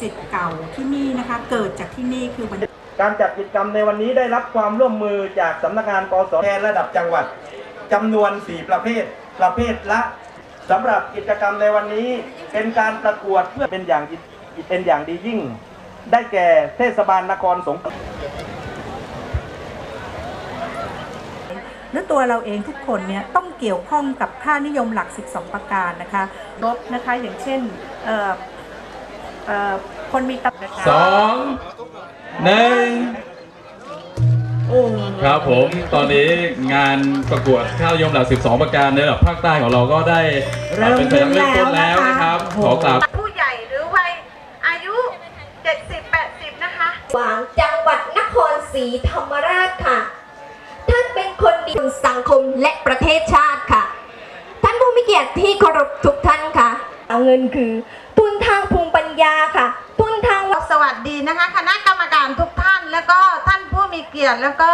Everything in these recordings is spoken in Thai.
สิทธิ์เก่าที่นี่นะคะ เกิดจากที่นี่คือวันการจัดกิจกรรมในวันนี้ได้รับความร่วมมือจากสำนักงานกสแทนระดับจังหวัดจำนวน 4 ประเภท ประเภทละสำหรับกิจกรรมในวันนี้เป็นการประกวดเพื่อเป็นอย่างเป็นอย่างดียิ่ง ได้แก่เทศบาลนครสงขลาและตัวเราเองทุกคนเนี่ยต้องเกี่ยวข้องกับค่านิยมหลัก 12 ประการนะคะลบนะคะอย่างเช่นเอ่อเอ่อ คนมีตำแหน่งสองหนึ่งครับผมตอนนี้งานประกวดข้าวยมหลัก 12 ประการในระดับภาคใต้ของเราก็ได้เริ่มเป็นไปตามเริ่มต้นแล้วนะครับขึ้นแล้วนะคะขอกราบผู้ใหญ่หรือวัยอายุ 70-80 นะคะหวางจังหวัดนครศรีธรรมราชค่ะ ท่านเป็นคนดีสังคมและประเทศชาติค่ะ ท่านผู้มีเกียรติที่เคารพทุกท่านค่ะเอาเงินคือทุนทาง ภูมิปัญญาค่ะทุนทางวัฒนสวัสดีนะคะ คณะกรรมการทุกท่านแล้วก็ท่านผู้มีเกียรติแล้วก็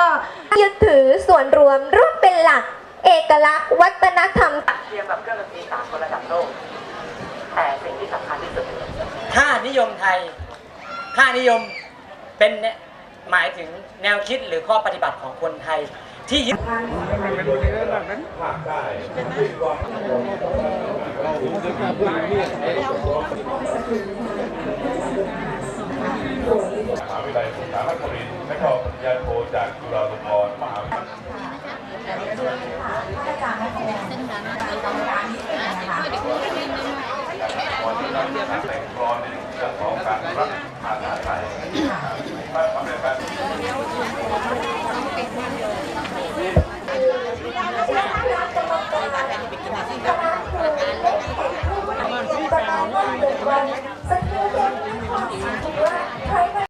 ยึดถือส่วนรวมร่วมเป็นหลัก เอกลักษณ์ วัฒนธรรมเทียมกับเครื่องดนตรีสากลระดับโลก แต่สิ่งที่สำคัญที่สุดค่านิยมไทยค่านิยมเป็นเนี่ยหมายถึงแนวคิดหรือข้อปฏิบัติของคนไทย ที่ยึด ครินและขอบปัญญาโทจากจุฬาลงกรณ์มหาวิทยาลัยวันนี้เราจะแต่งกรอนในเรื่องของการรักภาษาไทยถ้าทำแบบนี้